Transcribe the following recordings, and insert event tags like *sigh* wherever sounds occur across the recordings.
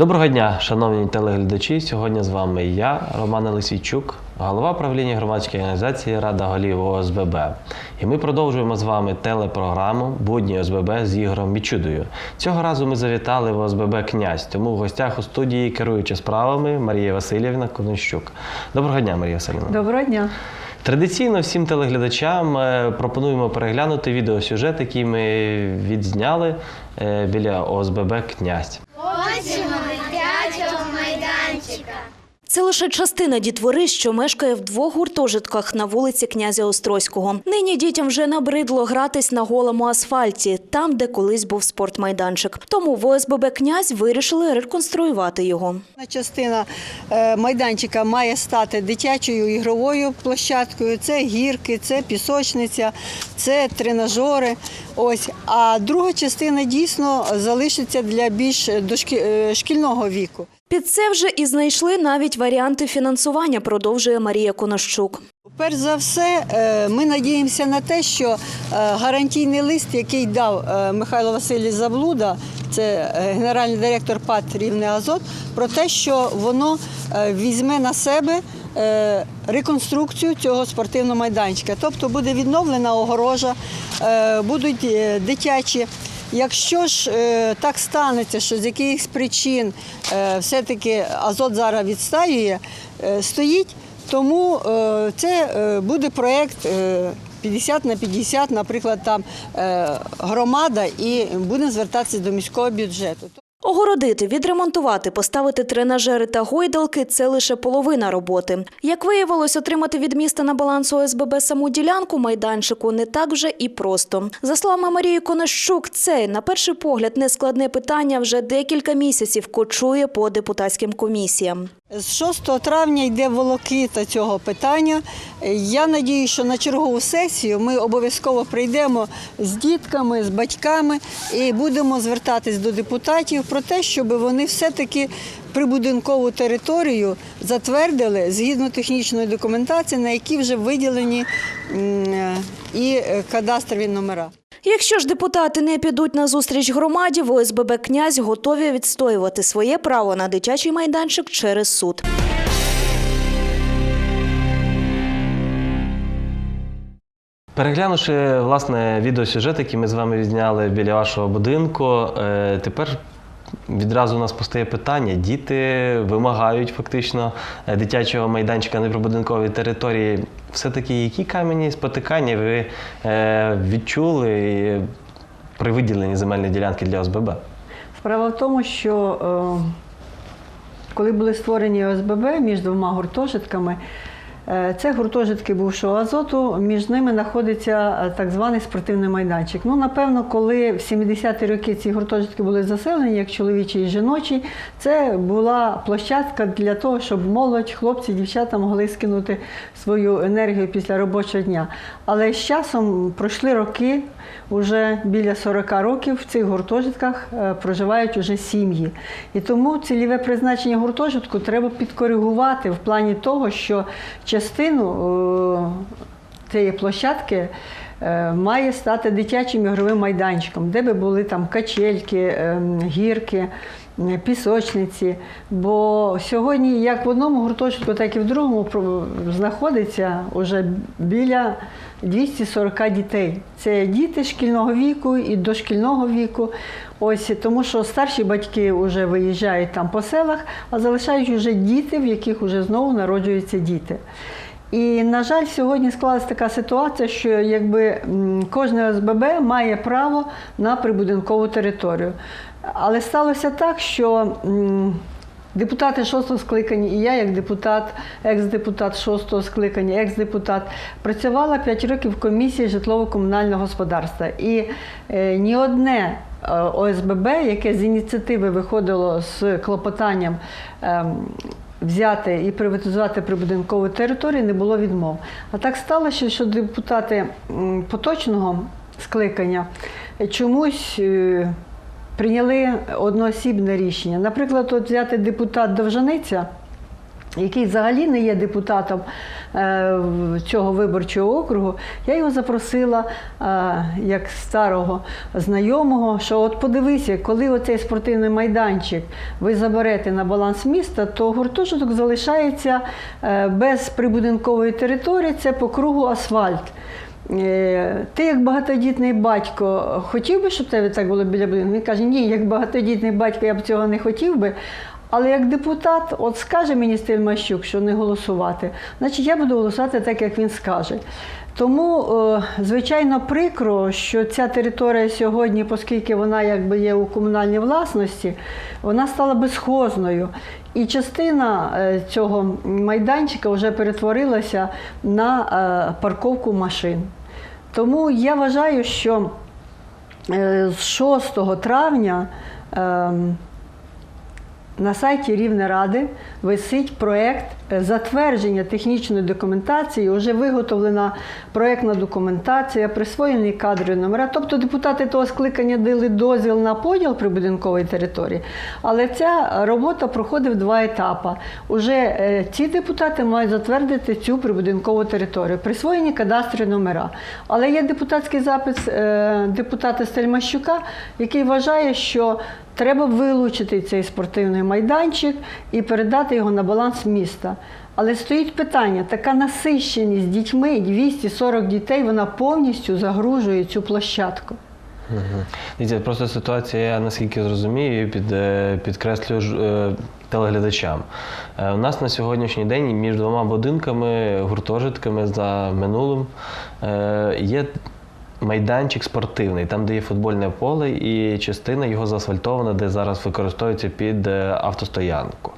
Доброго дня, шановні телеглядачі. Сьогодні з вами я, Роман Олексійчук, голова правління громадської організації Рада голів ОСББ. І ми продовжуємо з вами телепрограму Будні ОСББ з Ігорем Мічудою. Цього разу ми завітали в ОСББ Князь, тому в гостях у студії керуюча справами Марія Васильівна Конощук. Доброго дня, Марія Васильівна. Доброго дня. Традиційно всім телеглядачам е, пропонуємо переглянути відеосюжет, який ми відзняли е, біля ОСББ Князь. Це лише частина дітвори, що мешкає в двох гуртожитках на вулиці князя Острозького. Нині дітям вже набридло гратись на голому асфальті, там, де колись був спортмайданчик. Тому в ОСББ князь вирішили реконструювати його. Частина е, майданчика має стати дитячою ігровою площадкою. Це гірки, це пісочниця, це тренажери. Ось. А друга частина дійсно залишиться для більш дошкі- е, віку. Під це вже і знайшли навіть варіанти фінансування, продовжує Марія Конощук. Перш за все, е, ми надіємося на те, що е, гарантійний лист, який дав е, Михайло Васильович Заблуда, це генеральний директор ПАТ Рівне Азот, про те, що воно візьме на себе реконструкцію цього спортивного майданчика. Тобто буде відновлена огорожа, будуть дитячі. Якщо ж е, так станеться, що з якихось причин е, все-таки азот зараз відстаює, е, стоїть, тому е, це е, буде проєкт е, 50 на 50, наприклад, там е, громада, і будемо звертатися до міського бюджету. Огородити, відремонтувати, поставити тренажери та гойдалки – це лише половина роботи. Як виявилось, отримати від міста на баланс ОСББ саму ділянку майданчику не так вже і просто. За словами Марії Конощук, це, на перший погляд, нескладне питання вже декілька місяців кочує по депутатським комісіям. З 6 травня йде волокита цього питання. Я надію, що на чергову сесію ми обов'язково прийдемо з дітками, з батьками і будемо звертатись до депутатів про те, щоб вони все-таки прибудинкову територію затвердили згідно технічної документації, на якій вже виділені і е, кадастрові номера. Якщо ж депутати не підуть на зустріч громаді, в ОСББ «Князь» готові відстоювати своє право на дитячий майданчик через суд. Переглянувши власне відеосюжет, який ми з вами відзняли біля вашого будинку, е, тепер відразу у нас постає питання: діти вимагають фактично е, дитячого майданчика на прибудинковій території. Все-таки які камені спотикання ви е, відчули е, при виділенні земельної ділянки для ОСББ? Справа в тому, що коли були створені ОСББ між двома гуртожитками, це гуртожитки бувшого азоту, між ними знаходиться е, так званий спортивний майданчик. Ну, напевно, коли в 70-ті роки ці гуртожитки були заселені, як чоловічі і жіночі, це була площадка для того, щоб молодь, хлопці, дівчата могли скинути свою енергію після робочого дня. Але з часом пройшли роки, вже біля 40 років в цих гуртожитках е, проживають уже сім'ї. І тому цільове призначення гуртожитку треба підкоригувати в плані того, що частину е, цієї площадки має стати дитячим ігровим майданчиком, де би були там качельки, ем, гірки. е, Пісочниці, бо сьогодні як в одному гуртожитку, так і в другому знаходиться вже біля 240 дітей. Це діти шкільного віку і дошкільного віку. Ось тому, що старші батьки вже виїжджають там по селах, а залишають вже діти, в яких вже знову народжуються діти. І, на жаль, сьогодні склалася така ситуація, що якби кожне ОСББ має право на прибудинкову територію. Але сталося так, що Депутати шостого скликання, і я, як депутат, екс-депутат шостого скликання, екс-депутат, працювала 5 років в комісії житлово-комунального господарства. І е, ні одне е, ОСББ, яке з ініціативи виходило з клопотанням ем, взяти і приватизувати прибудинкову територію, не було відмов. А так сталося, що депутати поточного скликання чомусь. е, прийняли одноосібне рішення. Наприклад, от взяти депутат Довжаниця, який взагалі не є депутатом е, цього виборчого округу, я його запросила е, як старого знайомого, що от подивися, коли оцей спортивний майданчик ви заберете на баланс міста, то гуртожиток залишається е, без прибудинкової території, це по кругу асфальт. Ти як багатодітний батько хотів би, щоб тебе так було біля будинку? Він каже, ні, як багатодітний батько я б цього не хотів би. Але як депутат, от скаже мені Стиль Мащук, що не голосувати, значить я буду голосувати так, як він скаже. Тому, е, звичайно, прикро, що ця територія сьогодні, оскільки вона якби є у комунальній власності, вона стала безхозною. І частина е, цього майданчика вже перетворилася на е, парковку машин. Тому я вважаю, що з 6 травня ем, на сайті Рівнеради висить проєкт е, затвердження технічної документації, вже виготовлена проєктна документація, присвоєні кадрові номера. Тобто депутати того скликання дали дозвіл на поділ прибудинкової території, але ця робота проходить в два етапи. Уже е, ці депутати мають затвердити цю прибудинкову територію, присвоєні кадастрові номера. Але є депутатський запис е, депутата Стельмащука, який вважає, що Треба вилучити цей спортивний майданчик і передати його на баланс міста. Але стоїть питання: така насищеність дітьми, 240 дітей, вона повністю загружує цю площадку. Дивіться, просто ситуація, я наскільки зрозумію, під, е, підкреслюю е, телеглядачам. Е, У нас на сьогоднішній день між двома будинками, гуртожитками за минулим є майданчик спортивний, там, де є футбольне поле, і частина його заасфальтована, де зараз використовується під е, автостоянку.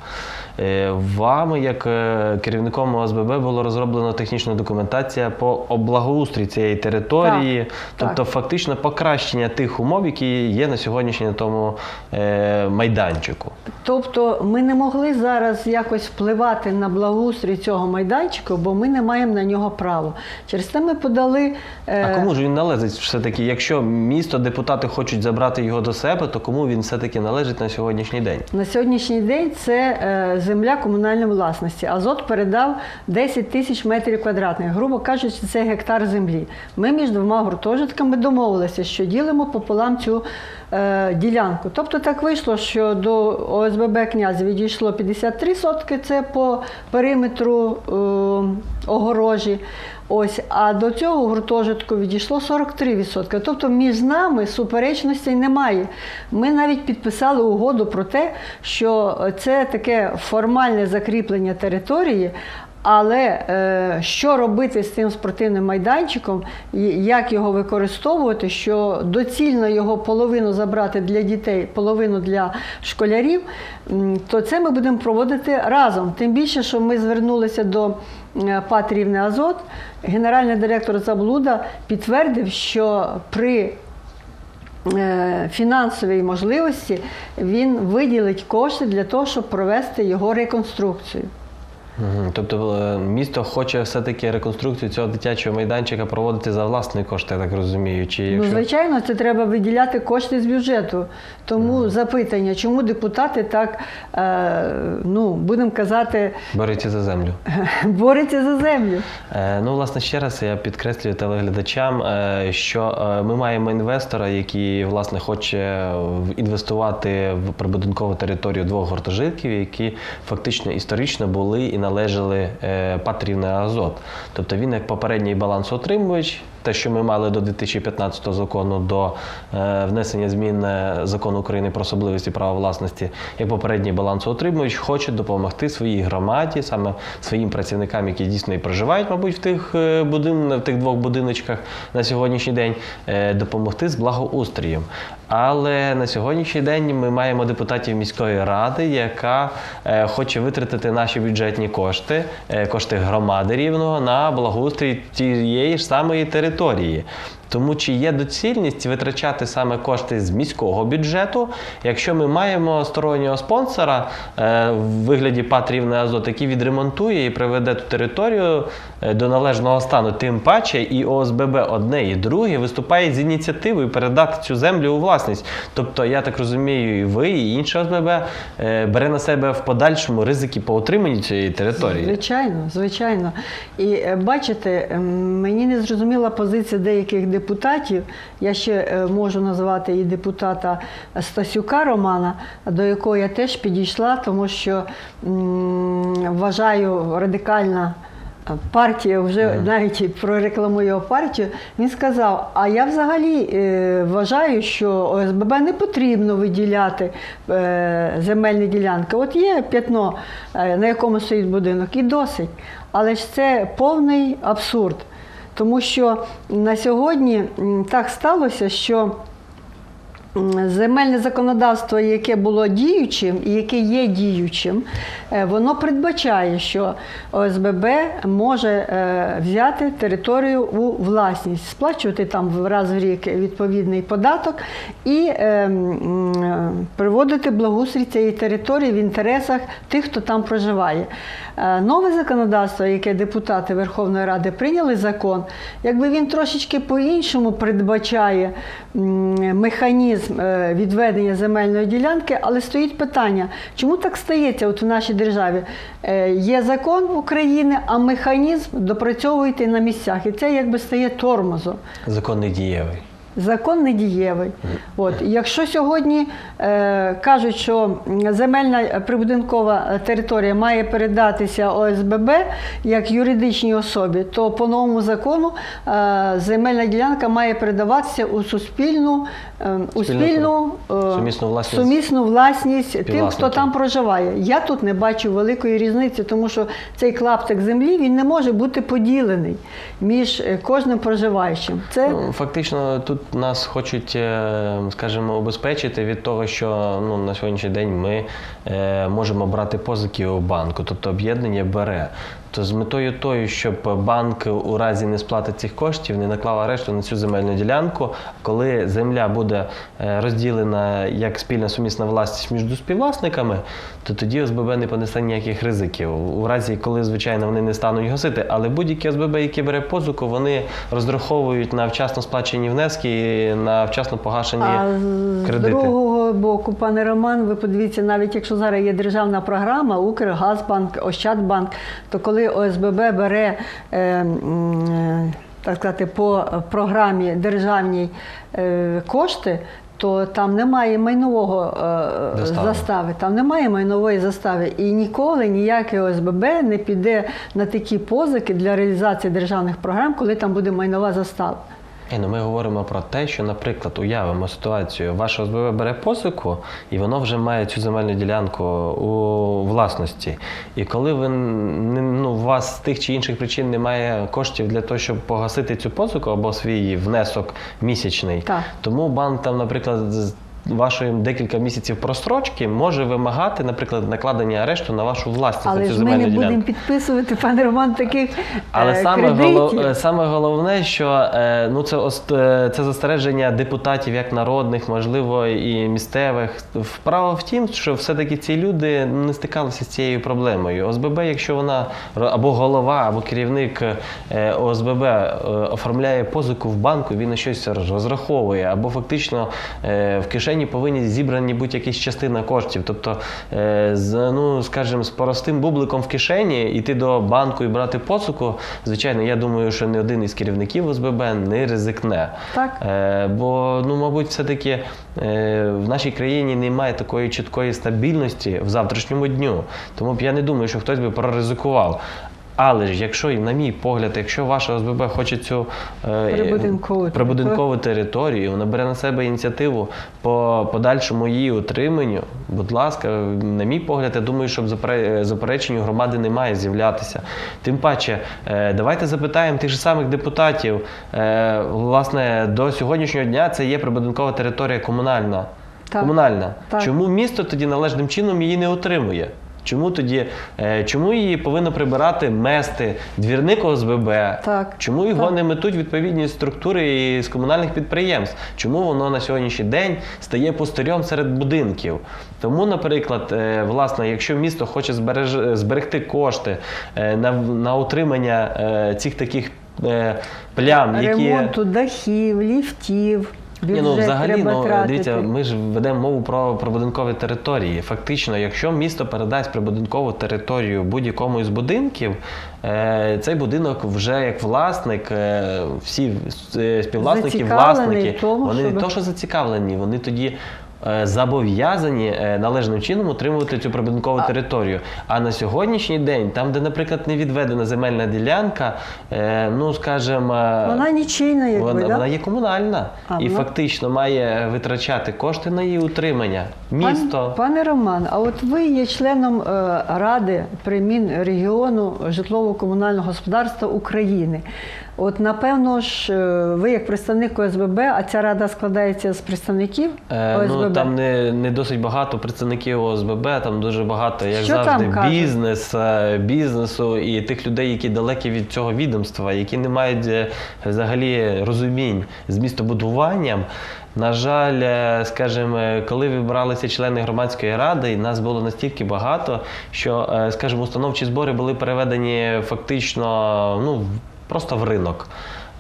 Е, Вами, як е, керівником ОСББ, було розроблено технічна документація по облагоустрій цієї території, Так, тобто так. фактично покращення тих умов, які є на сьогоднішній на тому е, майданчику. Тобто ми не могли зараз якось впливати на благоустрій цього майданчику, бо ми не маємо на нього права. Через це ми подали. е, А кому ж він належить все-таки? Якщо місто, депутати хочуть забрати його до себе, то кому він все-таки належить на сьогоднішній день? На сьогоднішній день це е, земля комунальної власності. Азот передав 10 тисяч метрів квадратних, грубо кажучи, це гектар землі. Ми між двома гуртожитками домовилися, що ділимо пополам цю е, ділянку. Тобто так вийшло, що до ОСББ князя відійшло 53 сотки, це по периметру е, огорожі. Ось, а до цього гуртожитку відійшло 43%. Тобто між нами суперечностей немає. Ми навіть підписали угоду про те, що це таке формальне закріплення території. Але е, що робити з цим спортивним майданчиком, як його використовувати, що доцільно його половину забрати для дітей, половину для школярів, то це ми будемо проводити разом. Тим більше, що ми звернулися до е, ПАТ «Рівне Азот. Генеральний директор Заблуда підтвердив, що при е, фінансовій можливості він виділить кошти для того, щоб провести його реконструкцію. Тобто е, місто хоче все-таки реконструкцію цього дитячого майданчика проводити за власні кошти, я так розумію. Чи Ну, звичайно, це треба виділяти кошти з бюджету. Тому запитання, чому депутати так, е, ну, будемо казати, Борються за землю. *laughs* борються за землю. Е, Ну, власне, ще раз я підкреслюю телеглядачам, е, що е, ми маємо інвестора, який власне хоче інвестувати в прибудинкову територію двох гуртожитків, які фактично історично були належали е, Патрівне Азот. Тобто він як попередній балансоутримувач, те, що ми мали до 2015 закону до е, внесення змін е, закону України про особливості права власності, як попередній балансоутримувач, хоче допомогти своїй громаді, саме своїм працівникам, які дійсно і проживають, мабуть, в тих е, будин, в тих двох будиночках на сьогоднішній день, допомогти з благоустрієм. Але на сьогоднішній день ми маємо депутатів міської ради, яка хоче витратити наші бюджетні кошти, кошти громади рівного на благоустрій тієї ж самої території. Тому чи є доцільність витрачати саме кошти з міського бюджету, якщо ми маємо стороннього спонсора е, в вигляді ПАТ «Рівне Азот, який відремонтує і приведе ту територію е, до належного стану, тим паче і ОСББ одне і друге виступає з ініціативою передати цю землю у власність. Тобто, я так розумію, і ви, і інше ОСББ е, бере на себе в подальшому ризики по утриманні цієї території. Звичайно, звичайно. І е, бачите, мені не зрозуміла позиція деяких депутатів. Я ще е, можу назвати і депутата Стасюка Романа, до якого я теж підійшла, тому що вважаю радикальна. Партія вже навіть прорекламує його партію. Він сказав: а я взагалі е, вважаю, що ОСББ не потрібно виділяти е, земельні ділянки. От є п'ятно, е, на якому стоїть будинок, і досить. Але ж це повний абсурд. Тому що на сьогодні так сталося, що Земельне законодавство, яке було діючим і яке є діючим, е, воно передбачає, що ОСББ може е, взяти територію у власність, сплачувати там раз в рік відповідний податок і е, м, приводити благоустрій цієї території в інтересах тих, хто там проживає. Нове законодавство, яке депутати Верховної Ради прийняли закон, якби він трошечки по-іншому передбачає механізм е, відведення земельної ділянки, але стоїть питання, чому так стається от в нашій державі? Е, Є закон України, а механізм допрацьовуєте на місцях. І це якби стає тормозом. Закон не дієвий. Закон недієвий. От якщо сьогодні е, кажуть, що земельна прибудинкова територія має передатися ОСББ як юридичній особі, то по новому закону е, земельна ділянка має передаватися у суспільну, у Спільну- е, сумісну власність. сумісну власність тим, хто там проживає. Я тут не бачу великої різниці, тому що цей клаптик землі він не може бути поділений між е, кожним проживаючим. Це Ну, фактично, тут нас хочуть, е, скажімо, обезпечити від того, що ну, на сьогоднішній день ми е, можемо брати позики у банку, тобто об'єднання бере. То з метою тою, щоб банк у разі не сплати цих коштів не наклав арешту на цю земельну ділянку, коли земля буде е, розділена як спільна сумісна власність між співвласниками, то тоді ОСББ не понесе ніяких ризиків. У разі, коли, звичайно, вони не стануть гасити, але будь-які ОСББ, які бере позику, вони розраховують на вчасно сплачені внески і на вчасно погашені А з кредити. другого боку, пане Роман, ви подивіться, навіть якщо зараз є державна програма, Укргазбанк, Ощадбанк, то коли ОСББ бере. Е, е, так сказати, по програмі державній е, кошти, то там немає майнового е, Застави. застави, там немає майнової застави. І ніколи ніяке ОСББ не піде на такі позики для реалізації державних програм, коли там буде майнова застава. Ні, ну ми говоримо про те, що, наприклад, уявимо ситуацію, ваше ОСББ бере позику, і воно вже має цю земельну ділянку у власності. І коли ви не- ну, у вас з тих чи інших причин немає коштів для того, щоб погасити цю позику або свій внесок місячний, Так. тому банк там, наприклад, вашої декілька місяців просрочки може вимагати, наприклад, накладення арешту на вашу власність Але на цю ж ми не ділянку. будемо підписувати, пане Роман, таких Але е, саме, кредитів. голов, е, саме головне, що е, ну, це, ост- е, це застереження депутатів як народних, можливо, і місцевих. Вправа в тім, що все-таки ці люди не стикалися з цією проблемою. ОСББ, якщо вона ро- або голова, або керівник е, ОСББ е, оформляє позику в банку, він на щось розраховує, або фактично е, в кишені повинні зібрані бути якісь частина коштів. Тобто, е, з, ну, скажімо, з простим бубликом в кишені йти до банку і брати позику, звичайно, я думаю, що не один із керівників ОСББ не ризикне. Так. Е, бо, ну, мабуть, все-таки е, в нашій країні немає такої чіткої стабільності в завтрашньому дню. Тому б я не думаю, що хтось би проризикував. Але ж, якщо, на мій погляд, якщо ваша ОСББ хоче цю е, Прибудинкову прибудинкову територію, вона бере на себе ініціативу по подальшому її утриманню, будь ласка, на мій погляд, я думаю, що запре- заперечень громади не має з'являтися. Тим паче, е, давайте запитаємо тих же самих депутатів. Е, Власне, до сьогоднішнього дня це є прибудинкова територія комунальна. Так. Комунальна. Так. Чому місто тоді належним чином її не отримує? Чому тоді, е, чому її повинно прибирати мести, двірник ОСББ? Так, Чому його так. не метуть відповідні структури з комунальних підприємств? Чому воно на сьогоднішній день стає пустирем серед будинків? Тому, наприклад, е, власне, якщо місто хоче збереж- зберегти кошти е, на, на утримання цих таких плям, які Ремонту дахів, ліфтів, ні, ну взагалі, треба ну тратити. дивіться, ми ж ведемо мову про прибудинкові території. Фактично, якщо місто передасть прибудинкову територію будь-якому із будинків, е, цей будинок вже як власник, е, всі е, співвласники, Зацікавлений власники, в тому, вони щоб- не то, що зацікавлені, вони тоді. Е, Зобов'язані е, належним чином утримувати цю прибудинкову територію. А на сьогоднішній день, там, де, наприклад, не відведена земельна ділянка, е, ну скажімо, Вона нічийна, якби, вона, да? вона є комунальна А, і вона- фактично має витрачати кошти на її утримання. Місто. Пан, пане Роман, а от ви є членом Ради при Мінрегіону житлово-комунального господарства України. От напевно ж, е, ви як представник ОСББ, а ця рада складається з представників Е, ну, там не, не досить багато представників ОСББ, там дуже багато, як Що завжди, бізнес, е, бізнесу і тих людей, які далекі від цього відомства, які не мають е, взагалі розумінь з містобудуванням. На жаль, скажімо, коли вибиралися члени громадської ради, і нас було настільки багато, що, скажімо, установчі збори були переведені фактично ну, просто в ринок.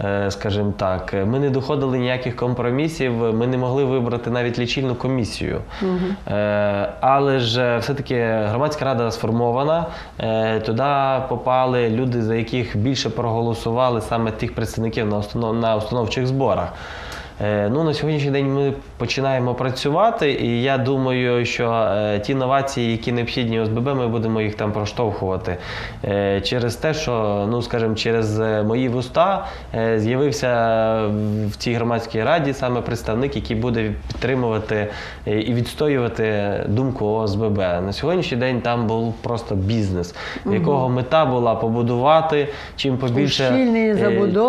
е, Скажімо так, ми не доходили ніяких компромісів, ми не могли вибрати навіть лічильну комісію. Угу. Але ж е, все-таки громадська рада сформована. Туди попали люди, за яких більше проголосували саме тих представників на установ, на установчих зборах. Е, Ну, на сьогоднішній день ми починаємо працювати, і я думаю, що е, ті новації, які необхідні ОСББ, ми будемо їх там проштовхувати. Е, через те, що, ну скажімо, через мої вуста з'явився в цій громадській раді саме представник, який буде підтримувати і відстоювати думку ОСББ. На сьогоднішній день там був просто бізнес, якого мета була побудувати чим побільше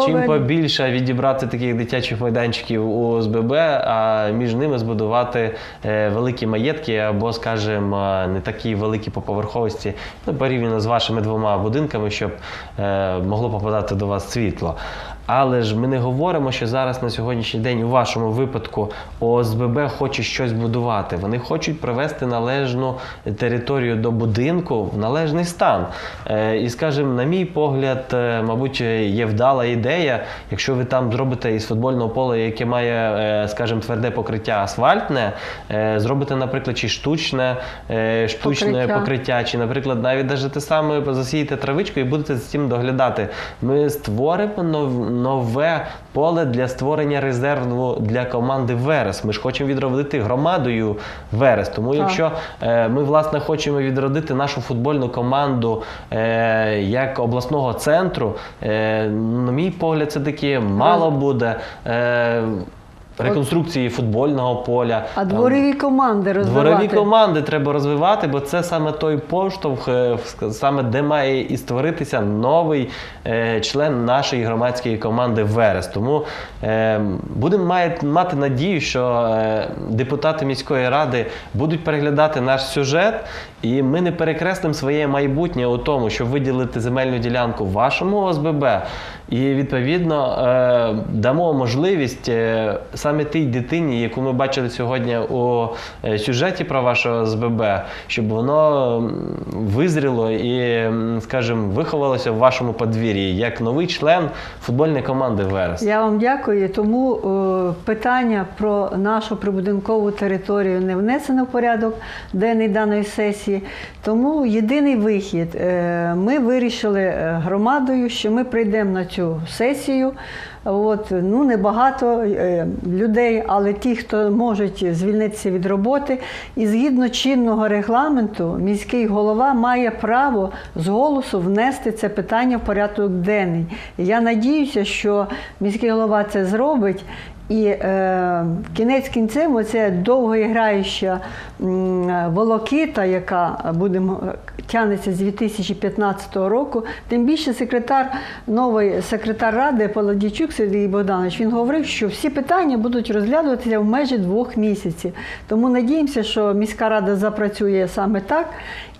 чим побільше відібрати таких дитячих майданчиків у ОСББ, а між ними збудувати е, великі маєтки або, скажімо, не такі великі по поверховості, ну, порівняно з вашими двома будинками, щоб е, могло попадати до вас світло. Але ж ми не говоримо, що зараз на сьогоднішній день у вашому випадку ОСББ хоче щось будувати. Вони хочуть привести належну територію до будинку в належний стан. Е, І, скажімо, на мій погляд, е, мабуть, є вдала ідея, якщо ви там зробите із футбольного поля, яке має, е, скажімо, тверде покриття асфальтне, зробите, наприклад, чи штучне, штучне Покриття. покриття, чи, наприклад, навіть даже те саме засієте травичку і будете з цим доглядати. Ми створимо нове поле для створення резерву для команди Верес. Ми ж хочемо відродити громадою Верес. Тому Так. якщо е, ми власне хочемо відродити нашу футбольну команду е, як обласного центру, е, на мій погляд, це таки мало буде. Е, Реконструкції футбольного поля, а там, дворові команди розвивати. Дворові команди треба розвивати, бо це саме той поштовх, е, саме де має і створитися новий е, член нашої громадської команди Верес. Тому е, будемо мати надію, що е, депутати міської ради будуть переглядати наш сюжет, і ми не перекреслимо своє майбутнє у тому, щоб виділити земельну ділянку вашому ОСББ. І відповідно е, дамо можливість е, саме тій дитині, яку ми бачили сьогодні у е, сюжеті про вашого СББ, щоб воно визріло і, скажімо, виховалося в вашому подвір'ї як новий член футбольної команди Верес. Я вам дякую. Тому е, питання про нашу прибудинкову територію не внесено в порядок денний даної сесії. Тому єдиний вихід. Е, ми вирішили громадою, що ми прийдемо на цю сесію. От, ну, небагато е, людей, але ті, хто можуть звільнитися від роботи. І згідно чинного регламенту, міський голова має право з голосу внести це питання в порядок денний. Я надіюся, що міський голова це зробить. І е, кінець кінцем оця довгоіграюча волокита, яка будемо тягнеться з 2015 року. Тим більше секретар, новий секретар ради Паладічук Сергій Богданович, він говорив, що всі питання будуть розглядуватися в межі двох місяців. Тому надіємося, що міська рада запрацює саме так.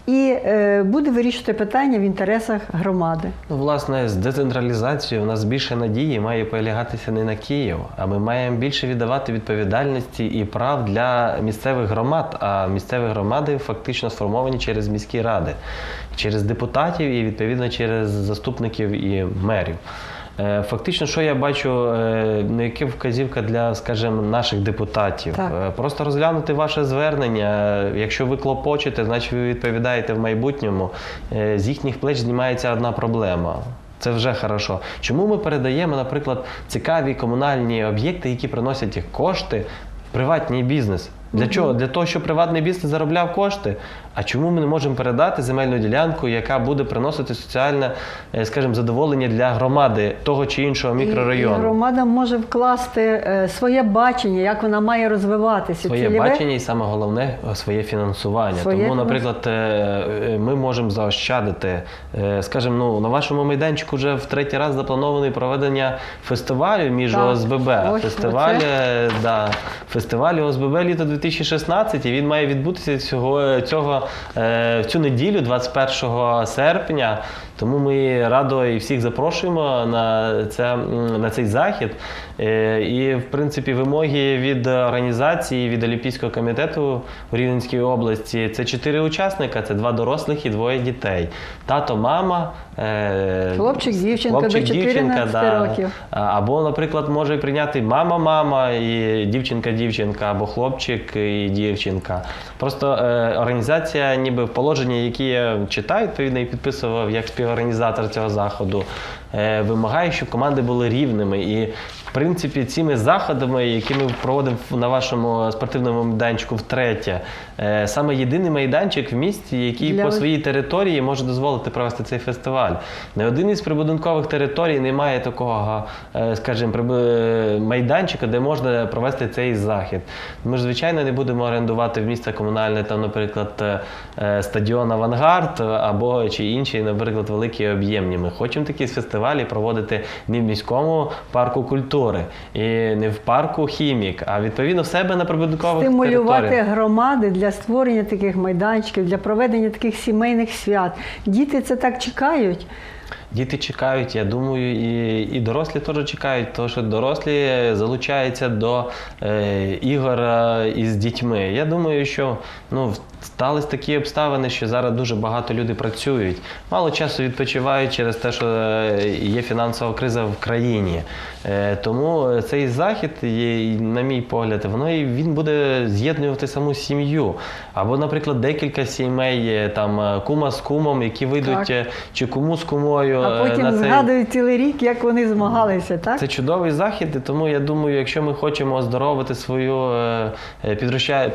І е, буде вирішувати питання в інтересах громади. Ну, власне, з децентралізацією у нас більше надії має полягатися не на Київ, а ми маємо більше віддавати відповідальності і прав для місцевих громад. А місцеві громади фактично сформовані через міські ради, через депутатів і відповідно через заступників і мерів. Е, Фактично, що я бачу, е, ну, яка вказівка для, скажімо, наших депутатів. Так. Е, Просто розглянути ваше звернення. Якщо ви клопочете, значить ви відповідаєте в майбутньому. З їхніх плеч знімається одна проблема. Це вже хорошо. Чому ми передаємо, наприклад, цікаві комунальні об'єкти, які приносять кошти в приватний бізнес? Для чого? Для того, щоб приватний бізнес заробляв кошти. А чому ми не можемо передати земельну ділянку, яка буде приносити соціальне, е, скажімо, задоволення для громади того чи іншого мікрорайону? і громада може вкласти е, своє бачення, як вона має розвиватися. Своє Цільове- бачення і саме головне своє фінансування. Своє Тому, наприклад, е, ми можемо заощадити. Скажімо, ну на вашому майданчику вже в третій раз запланований проведення фестивалю між Так. ОСББ. Ось Фестиваль, да, фестиваль ОСББ літо 2016, і він має відбутися цього, цього е, цю неділю, 21 серпня. Тому ми радо і всіх запрошуємо на, це, на цей захід. Е, І, в принципі, вимоги від організації, від Олімпійського комітету у Рівненській області це чотири учасника: це два дорослих і двоє дітей. Тато, мама, е, Хлопчик, дівчинка до хлопчик, 14 років. Або, наприклад, може прийняти мама, мама і дівчинка, дівчинка, або хлопчик і дівчинка. Просто е, організація, ніби в положенні, які я читаю, відповідно, і підписував як співорганізатор цього заходу, вимагає, щоб команди були рівними. І в принципі, цими заходами, які ми проводимо на вашому спортивному майданчику втретє, е, саме єдиний майданчик в місті, який Для по своїй території може дозволити провести цей фестиваль. Не один із прибудинкових територій не має такого, е, скажімо, майданчика, де можна провести цей захід. Ми ж, звичайно, не будемо орендувати в місто комунальне, там, наприклад, е, е, стадіон Авангард або чи інші, наприклад, великі об'ємні. Ми хочемо такі фестивалі проводити не в міському парку культури і не в парку хімік, а відповідно в себе на прибудинкових стимулювати територіях. громади для створення таких майданчиків, для проведення таких сімейних свят. Діти це так чекають. Діти чекають, я думаю, і, і дорослі теж чекають, тому що дорослі залучаються до е, ігор із дітьми. Я думаю, що ну, стались такі обставини, що зараз дуже багато людей працюють, мало часу відпочивають через те, що е, є фінансова криза в країні. Е, тому цей захід, є, на мій погляд, воно і він буде з'єднувати саму сім'ю. Або, наприклад, декілька сімей, е, там е, кума з кумом, які вийдуть Так. чи куму з кумою. А е, потім на цей... згадують цілий рік, як вони змагалися, так? Це чудовий захід, і тому я думаю, якщо ми хочемо оздоровити свою е,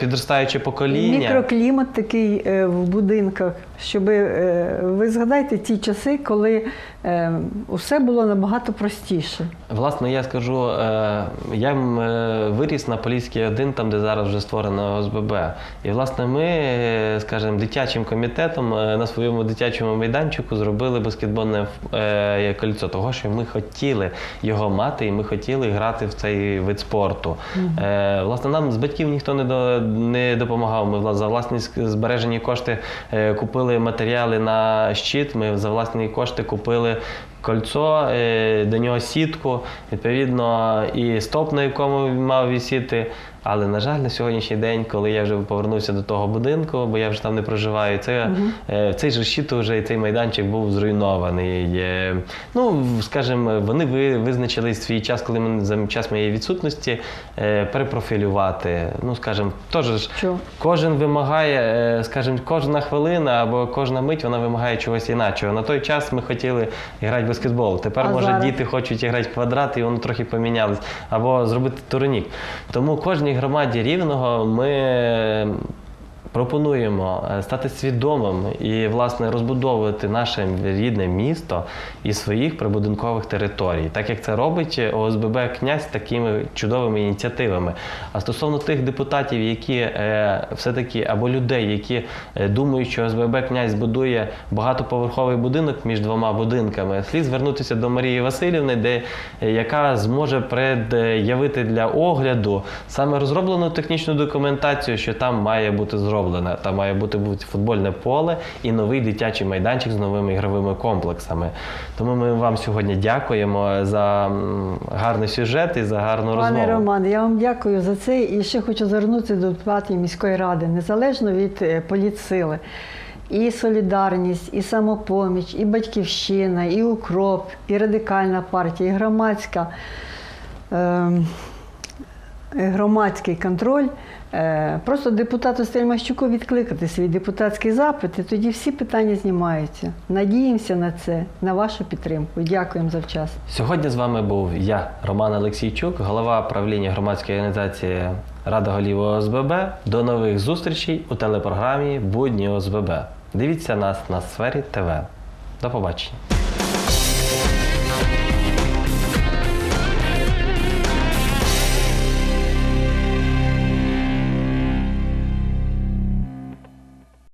підростаюче покоління. Мікроклімат такий е, в будинках, щоб ви згадайте ті часи, коли е, усе було набагато простіше. Власне, я скажу, е, я е, виріс на Поліській 1, там, де зараз вже створено ОСББ. І, власне, ми, е, скажімо, дитячим комітетом е, на своєму дитячому майданчику зробили баскетбольне е, кольцо, того, що ми хотіли його мати, і ми хотіли грати в цей вид спорту. Е, Власне, нам з батьків ніхто не, допомагав. Ми за власні збережені кошти е, купили матеріали на щит, ми за власні кошти купили кольцо, е, до нього сітку, відповідно, і стоп, на якому він мав висіти. Але, на жаль, на сьогоднішній день, коли я вже повернувся до того будинку, бо я вже там не проживаю, це, е, цей же щит вже і цей майданчик був зруйнований. Ну, скажімо, вони визначили свій час, коли ми за час моєї відсутності е, перепрофілювати. Ну, скажімо, теж? Кожен вимагає, е, скажімо, кожна хвилина або кожна мить вона вимагає чогось інакшого. На той час ми хотіли грати в баскетбол. Тепер, А може, зараз? діти хочуть грати в квадрат, і воно трохи помінялось, або зробити турнік. Тому кожній громаді рівного ми. Пропонуємо е, стати свідомим і власне розбудовувати наше рідне місто із своїх прибудинкових територій, так як це робить ОСББ князь такими чудовими ініціативами. А стосовно тих депутатів, які е, все-таки або людей, які е, думають, що ОСББ князь будує багатоповерховий будинок між двома будинками, слід звернутися до Марії Васильівни, де яка зможе пред'явити для огляду саме розроблену технічну документацію, що там має бути зроблено. Оздоровлена. Там має бути футбольне поле і новий дитячий майданчик з новими ігровими комплексами. Тому ми вам сьогодні дякуємо за гарний сюжет і за гарну Пане розмову. Роман, я вам дякую за це і ще хочу звернутися до депутатів міської ради, незалежно від е, політсили. І солідарність, і самопоміч, і батьківщина, і укроп, і радикальна партія, і громадська. Е, Громадський контроль, Е, просто депутату Стельмащуку відкликати свій депутатський запит, і тоді всі питання знімаються. Надіємося на це, на вашу підтримку. Дякуємо за вчасно. Сьогодні з вами був я, Роман Олексійчук, голова правління громадської організації Рада голів ОСББ. До нових зустрічей у телепрограмі Будні ОСББ. Дивіться нас на сфері ТВ. До побачення.